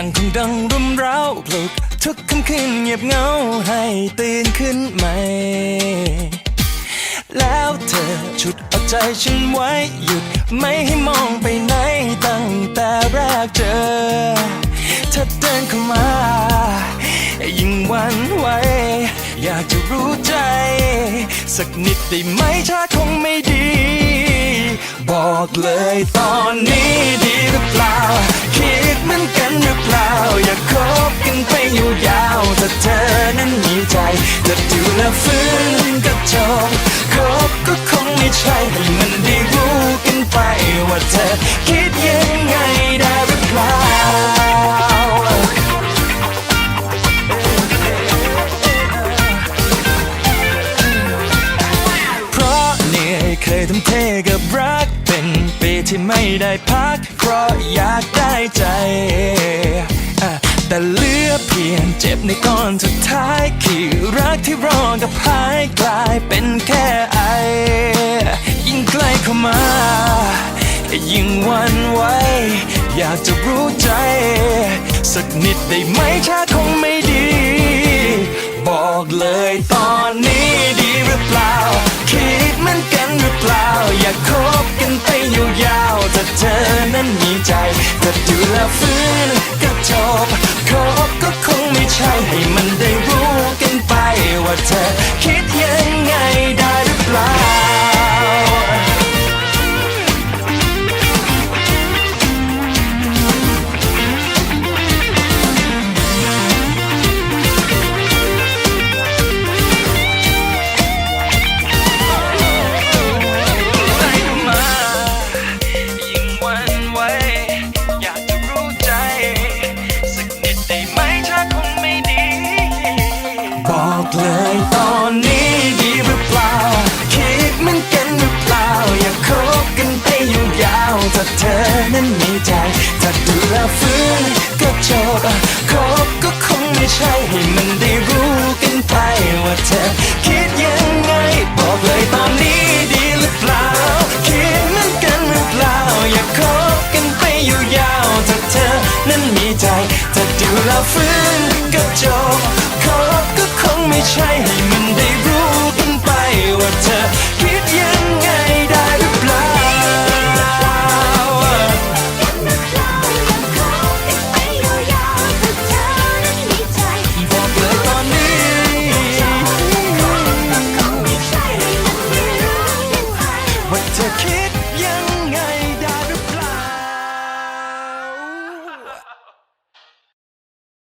ยังคงดังรุมเร้าปลุกทุกคำคืนเงียบเงาให้ตื่นขึ้นใหม่ แล้วเธอชุดเอาใจฉันไว้หยุดไม่ให้มองไปไหนตั้งแต่แรกเจอเธอเดินเข้ามายิ่งวันไหวอยากจะรู้ใจ สักนิดได้ไหมถ้าคงไม่ดี บอกเลยตอนนี้ บกันไปยาวถ้าเธอนั้นมีใจจะดูแลฟื้นก็จบคบก็คงไม่ใช่ให้มันได้รู้กันไปว่าเธอคิดยังไงได้หรือเปล่าเพราะเหนื่อยเคยทุ่มเทกับรักเป็นปีที่ไม่ได้พัก เพราะอยากได้ใจ แต่เหลือเพียงเจ็บในก้อนสุดท้ายคือรักที่รอกับหายกลายเป็นแค่ไอ ยิ่งใกล้เข้ามา ยิ่งวันไหวอยากจะรู้ใจ สักนิดได้ไหมถ้าคงไม่ดี บอกเลยตอนนี้ดีหรือเปล่า คิดเหมือนกันหรือเปล่า อยากคบกันไปยาวๆถ้าเธอนั้นมีใจจะดูแลฟื้น จบคบก็คงไม่ใช่ให้มันได้ อนนี้ดีหรือเปล่า คิดเหมือนกันหรือเปล่า อยากคบกันไปยาวๆถ้าเธอนั้นมีใจ ถ้าดูแลฟื้นก็จบคบก็คงไม่ใช่ให้มันได้รู้กันไปว่าเธอคิดยังไง บอกเลยตอนนี้ดีหรือเปล่า คิดเหมือนกันหรือเปล่า อยากคบกันไปยาวๆถ้าเธอนั้นมีใจ ถ้าดูแลฟื้นก็จบคบก็ ไม่ใช่ให้มันได้รู้